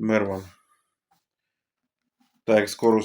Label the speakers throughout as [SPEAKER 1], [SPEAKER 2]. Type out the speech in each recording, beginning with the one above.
[SPEAKER 1] Мир вам. Так як скоро е,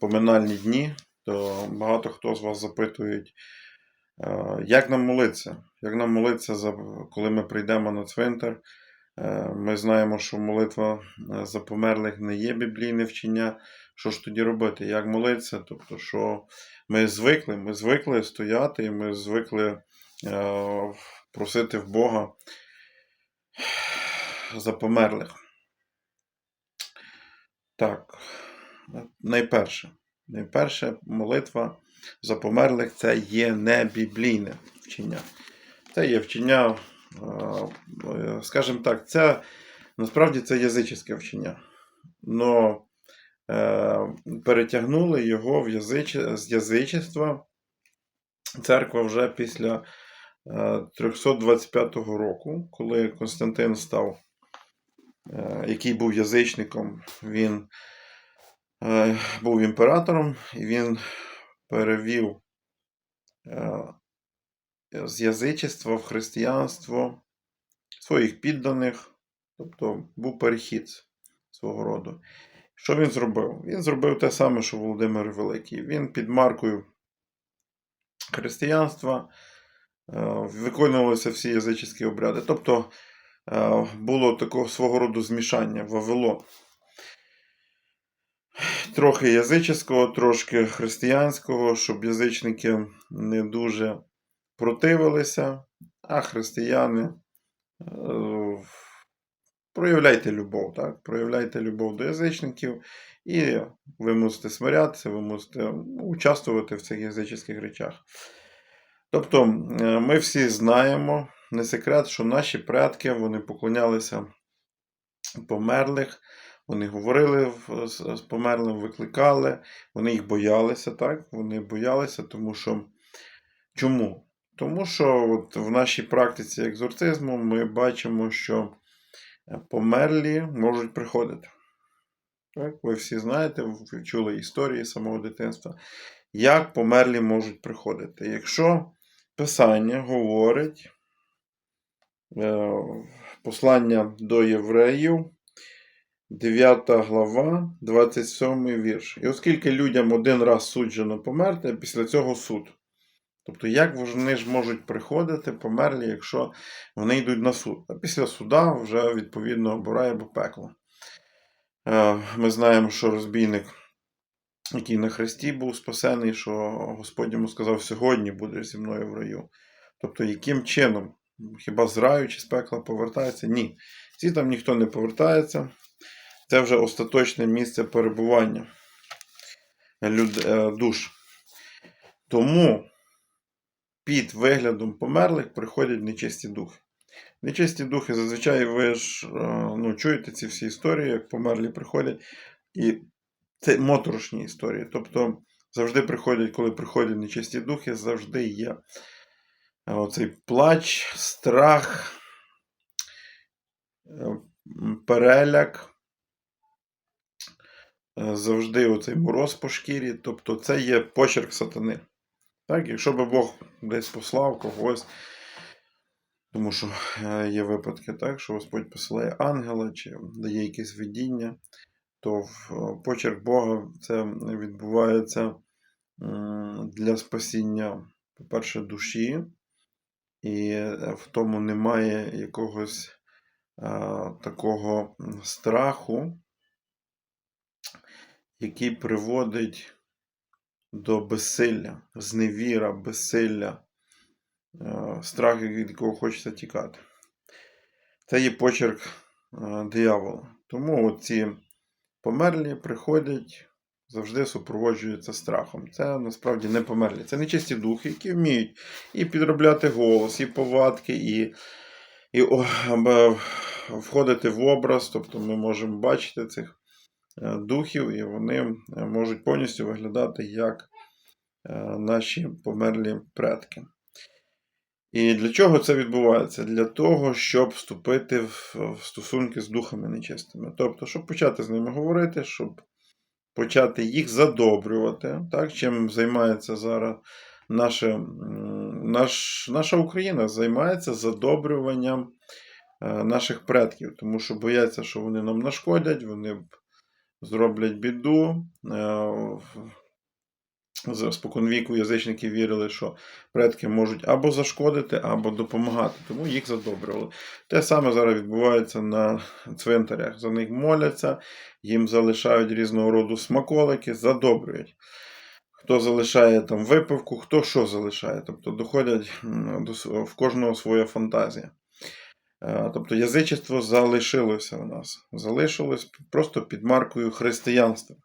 [SPEAKER 1] поминальні дні, то багато хто з вас запитують, е, як нам молитися? Як нам молитися, коли ми прийдемо на цвинтар? Е, Ми знаємо, що молитва за померлих не є біблійне вчення. Що ж тоді робити? Як молитися? Тобто, що ми звикли, ми звикли стояти, і ми звикли просити в Бога за померлих. Так, найперше. Найперше молитва за померлих це є не біблійне вчення. Це є вчення, е, скажімо так, це насправді це язичське вчення. Но е, перетягнули його в язич... з язичества церква вже після е, 325 року, коли Константин став е, який був язичником, він е, був імператором, і він перевів е, з язичества в християнство своїх підданих, тобто був перехід свого роду. Що він зробив? Він зробив те саме, що Володимир Великий. Він під маркою християнства е, виконувалися всі язичні обряди. Тобто е, було такого свого роду змішання Вавилон. Трохи язичського, трошки християнського, щоб язичники не дуже противилися, а християни е, проявляйте любов, так? проявляйте любов до язичників, і ви мусите смирятися, ви мусите участвувати в цих язичних речах. Тобто, е, ми всі знаємо, не секрет, що наші предки вони поклонялися померлих, вони говорили з померлим, викликали, вони їх боялися, так? Вони боялися, тому що. Чому? Тому що от в нашій практиці екзорцизму ми бачимо, що померлі можуть приходити. Так? Ви всі знаєте, ви чули історії самого дитинства, як померлі можуть приходити. Якщо Писання говорить, послання до євреїв, 9 глава, 27 вірш. І оскільки людям один раз суджено померти, після цього суд. Тобто, як вони ж можуть приходити померлі, якщо вони йдуть на суд? А після суда вже відповідно обирає або пекло. Е, Ми знаємо, що розбійник, який на хресті був спасений, що Господь йому сказав, сьогодні будеш зі мною в раю. Тобто, яким чином? Хіба з раю чи з пекла повертається? Ні. Всі там ніхто не повертається. Це вже остаточне місце перебування люд... е, душ. Тому під виглядом померлих приходять нечисті духи. Нечисті духи, зазвичай ви ж е, ну, чуєте ці всі історії, як померлі приходять. І це моторошні історії. Тобто завжди приходять, коли приходять нечисті духи, завжди є оцей плач, страх, е, переляк. Е, Завжди оцей мороз по шкірі. Тобто це є почерк сатани. Так, якщо би Бог десь послав когось, тому що е, є випадки, так, що Господь посилає ангела чи дає якесь видіння, то в почерк Бога це відбувається для спасіння, по-перше, душі, і е, в тому немає якогось е, такого страху, який приводить до безсилля, зневіра, безсилля, е, страх, від якого хочеться тікати. Це є почерк диявола. Тому ці померлі приходять, завжди супроводжуються страхом. Це насправді не померлі. Це нечисті духи, які вміють і підробляти голос, і повадки, і, і о, входити в образ. Тобто ми можемо бачити цих е, духів, і вони е, можуть повністю виглядати як е, наші померлі предки. І для чого це відбувається? Для того, щоб вступити в стосунки з духами нечистими. Тобто, щоб почати з ними говорити, щоб почати їх задобрювати, так? чим займається зараз наша, наш, наша Україна, займається задобрюванням е, наших предків, тому що бояться, що вони нам нашкодять, вони зроблять біду. Споконвіку язичники вірили, що предки можуть або зашкодити, або допомагати, тому їх задобрювали. Те саме зараз відбувається на цвинтарях. За них моляться, їм залишають різного роду смаколики, задобрюють. Хто залишає там випивку, хто що залишає. Тобто доходять до в кожного своя фантазія. Е, Тобто язичество залишилося у нас. Залишилось просто під маркою християнства.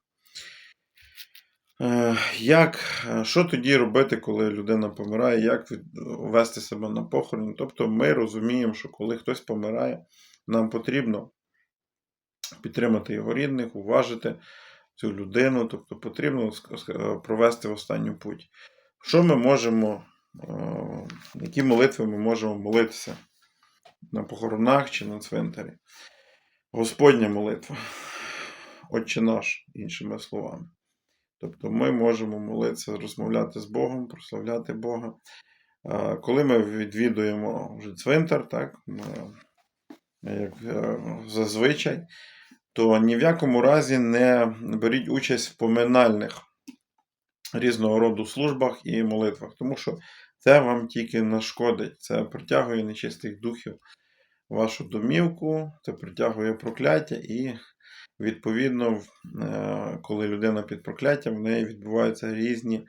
[SPEAKER 1] Е, Як, е, що тоді робити, коли людина помирає, як вести себе на похороні? Тобто ми розуміємо, що коли хтось помирає, нам потрібно підтримати його рідних, уважити цю людину, тобто потрібно е, провести останню путь. Що ми можемо, які молитви ми можемо молитися на похоронах чи на цвинтарі? Господня молитва, Отче наш, іншими словами. Тобто ми можемо молитися, розмовляти з Богом, прославляти Бога. Коли ми відвідуємо вже цвинтар, так, як е, зазвичай, то ні в якому разі не беріть участь в поминальних різного роду службах і молитвах, тому що це вам тільки нашкодить, це притягує нечистих духів вашу домівку, це притягує прокляття і Відповідно, е, коли людина під прокляттям, в неї відбуваються різні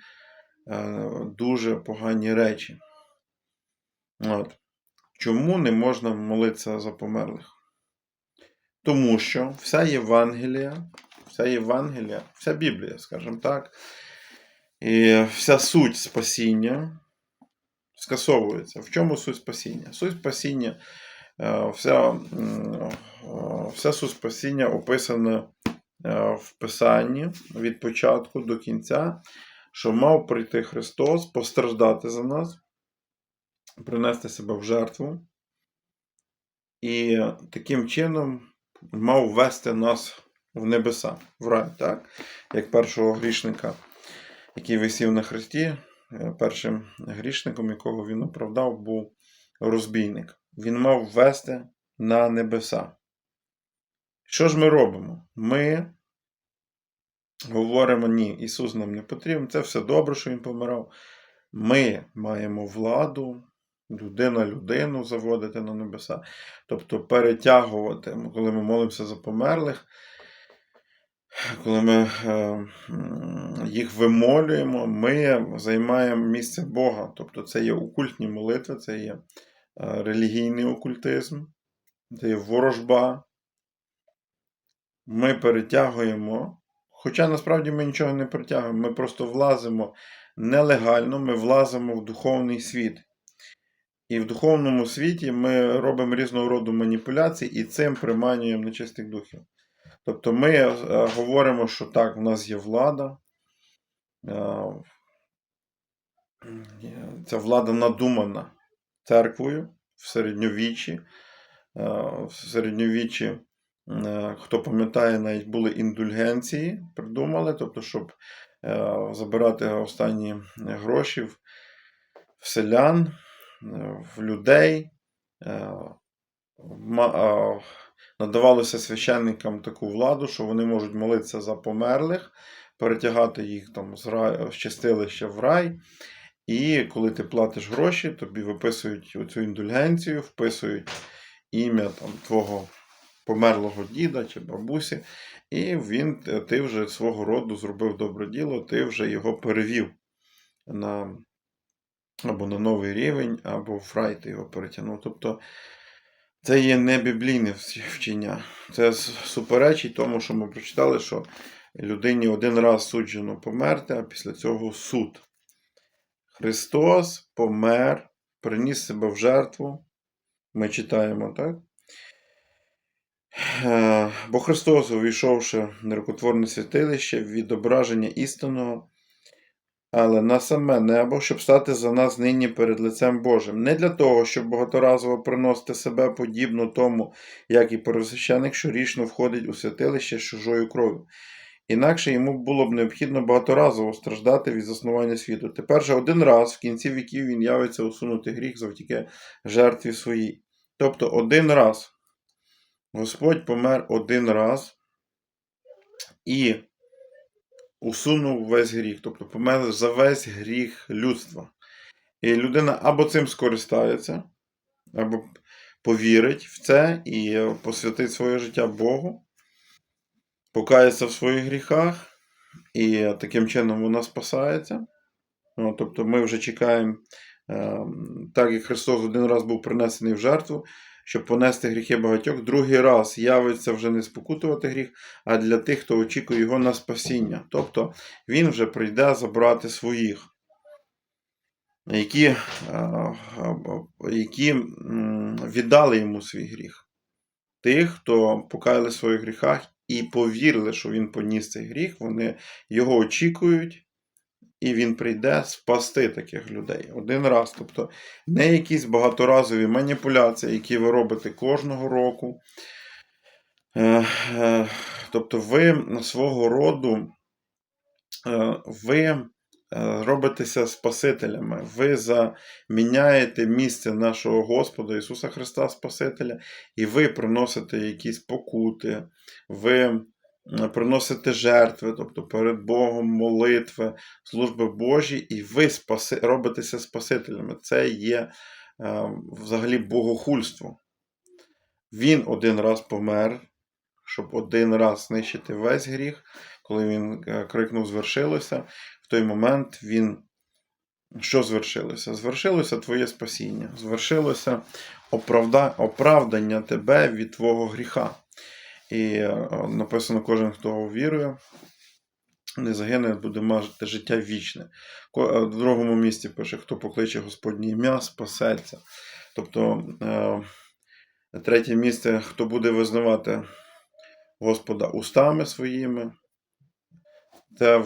[SPEAKER 1] е, дуже погані речі. От. Чому не можна молитися за померлих? Тому що вся Євангелія, вся Євангелія, вся Біблія, скажімо так, і вся суть спасіння скасовується. В чому суть спасіння? Суть спасіння, вся, е, вся суть спасіння описана е, в Писанні від початку до кінця, що мав прийти Христос, постраждати за нас, принести себе в жертву, і таким чином мав ввести нас в небеса, в рай, так? Як першого грішника, який висів на хресті, е, першим грішником, якого він оправдав, був розбійник. Він мав ввести на небеса. Що ж ми робимо? Ми говоримо, ні, Ісус нам не потрібен, це все добре, що Він помирав. Ми маємо владу, людина людину заводити на небеса. Тобто перетягувати, коли ми молимося за померлих, коли ми е, їх вимолюємо, ми займаємо місце Бога. Тобто це є окультні молитви, це є релігійний окультизм, це є ворожба. Ми перетягуємо, хоча насправді ми нічого не перетягуємо, ми просто влазимо нелегально, ми влазимо в духовний світ. І в духовному світі ми робимо різного роду маніпуляції і цим приманюємо нечистих духів. Тобто ми е, говоримо, що так, в нас є влада. е, Ця влада надумана церквою в середньовіччі. Е, В середньовіччі, е, хто пам'ятає, навіть були індульгенції, придумали, тобто, щоб е, забирати останні гроші в селян, в людей. Надавалося священникам таку владу, що вони можуть молитися за померлих, перетягати їх там з, рай, з чистилища в рай. І коли ти платиш гроші, тобі виписують оцю індульгенцію, вписують ім'я там, твого померлого діда чи бабусі, і він, ти вже свого роду зробив добре діло, ти вже його перевів на, або на новий рівень, або в рай ти його перетягнув. Тобто це є не біблійне вчення. Це суперечить тому, що ми прочитали, що людині один раз суджено померти, а після цього суд. Христос помер, приніс себе в жертву. Ми читаємо, так? Е, Бо Христос, увійшовши в нерукотворне святилище, відображення істинного, але на саме небо, щоб стати за нас нині перед лицем Божим. Не для того, щоб багаторазово приносити себе подібно тому, як і первосвященик щорічно входить у святилище з чужою кров'ю. Інакше йому було б необхідно багаторазово страждати від заснування світу. Тепер же один раз в кінці віків він явиться усунути гріх завдяки жертві своїй. Тобто один раз. Господь помер один раз і усунув весь гріх. Тобто помер за весь гріх людства. І людина або цим скористається, або повірить в це і посвятить своє життя Богу, покається в своїх гріхах, і таким чином вона спасається. Ну, тобто ми вже чекаємо, е, так як Христос один раз був принесений в жертву, щоб понести гріхи багатьох, другий раз явиться вже не спокутувати гріх, а для тих, хто очікує його на спасіння. Тобто Він вже прийде забрати своїх, які, е, які віддали йому свій гріх. Тих, хто покаяли в своїх гріхах і повірили, що він поніс цей гріх, вони його очікують, і він прийде спасти таких людей один раз. Тобто не якісь багаторазові маніпуляції, які ви робите кожного року. Е, е, Тобто, ви свого роду е, ви робитеся Спасителями, ви заміняєте місце нашого Господа Ісуса Христа Спасителя, і ви приносите якісь покути, ви приносите жертви, тобто перед Богом молитви, служби Божі, і ви спаси, робитеся Спасителями. Це є е, взагалі богохульство. Він один раз помер, щоб один раз знищити весь гріх. Коли він е, крикнув звершилося, в той момент він. Що звершилося? Звершилося твоє спасіння, звершилося оправда... оправдання тебе від твого гріха. І е, написано: кожен, хто вірує, не загине, буде мати життя вічне. Е, В другому місці пише, хто покличе Господнє ім'я, спасеться. Тобто, е, третє місце, хто буде визнавати Господа устами своїми, це е,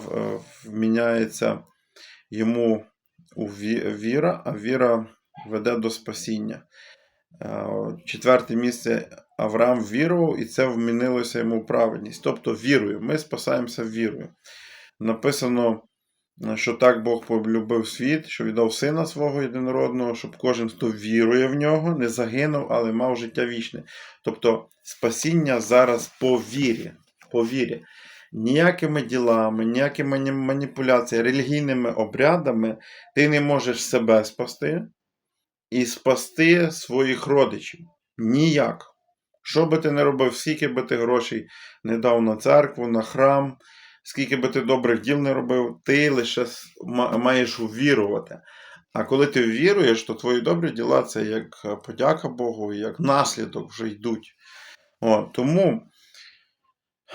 [SPEAKER 1] вміняється йому у віра, а віра веде до спасіння. Е, Четверте місце Авраам вірував, і це вмінилося йому праведність. Тобто вірою. Ми спасаємося вірою. Написано, що так Бог полюбив світ, що віддав сина свого єдинородного, щоб кожен, хто вірує в нього, не загинув, але мав життя вічне. Тобто спасіння зараз по вірі. По вірі. Ніякими ділами, ніякими маніпуляціями, релігійними обрядами ти не можеш себе спасти і спасти своїх родичів. Ніяк. Що би ти не робив, скільки би ти грошей не дав на церкву, на храм, скільки би ти добрих діл не робив, ти лише маєш увірувати. А коли ти віруєш, то твої добрі діла це як е, подяка Богу, як наслідок вже йдуть. О, тому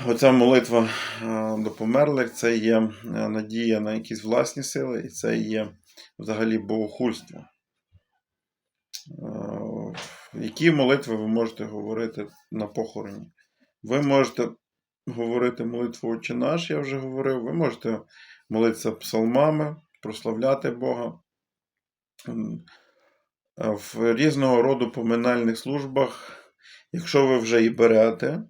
[SPEAKER 1] оця молитва е, до померлих це є е, надія на якісь власні сили, і це є взагалі богохульство. Е, Які молитви ви можете говорити на похороні? Ви можете говорити молитву Отче наш, я вже говорив. Ви можете молитися псалмами, прославляти Бога. В різного роду поминальних службах, якщо ви вже і берете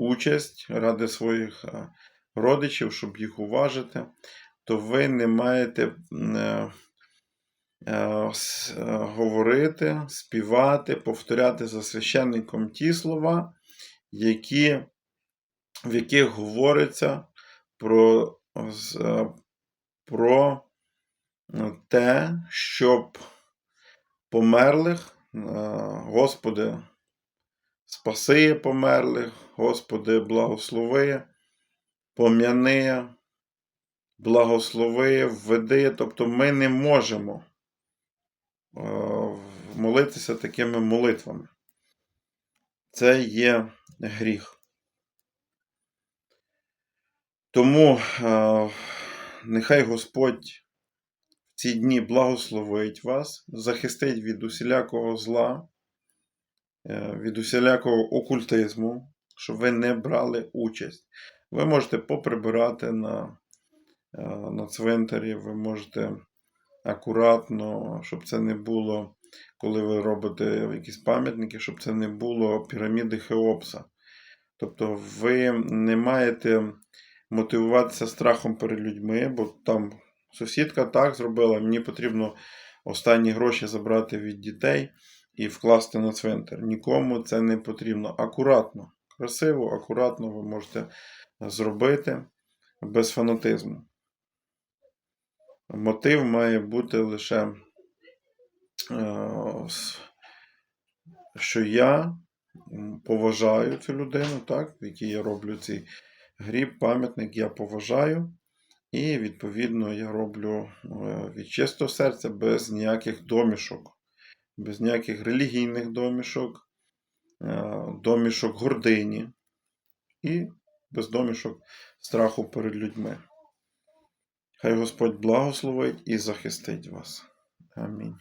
[SPEAKER 1] участь ради своїх е, родичів, щоб їх уважити, то ви не маєте е, е, говорити, співати, повторяти за священником ті слова, які, в яких говориться про, про те, щоб померлих, Господи, спаси померлих, Господи, благослови, пом'яни, благослови, введи. Тобто ми не можемо е, молитися такими молитвами. Це є гріх. Тому е, нехай Господь в ці дні благословить вас, захистить від усілякого зла, від усілякого окультизму, щоб ви не брали участь. Ви можете поприбирати на, е, на цвинтарі, ви можете акуратно, щоб це не було, коли ви робите якісь пам'ятники, щоб це не було піраміди Хеопса. Тобто ви не маєте мотивуватися страхом перед людьми, бо там сусідка так зробила, мені потрібно останні гроші забрати від дітей. І вкласти на цвинтар. Нікому це не потрібно. Акуратно, красиво, акуратно ви можете зробити без фанатизму. Мотив має бути лише, е, що я поважаю цю людину, так, в якій я роблю цей гріб, пам'ятник, я поважаю. І, відповідно, я роблю е, від чистого серця без ніяких домішок, без ніяких релігійних домішок, е, домішок гордині і без домішок страху перед людьми. Хай Господь благословить і захистить вас. Амінь.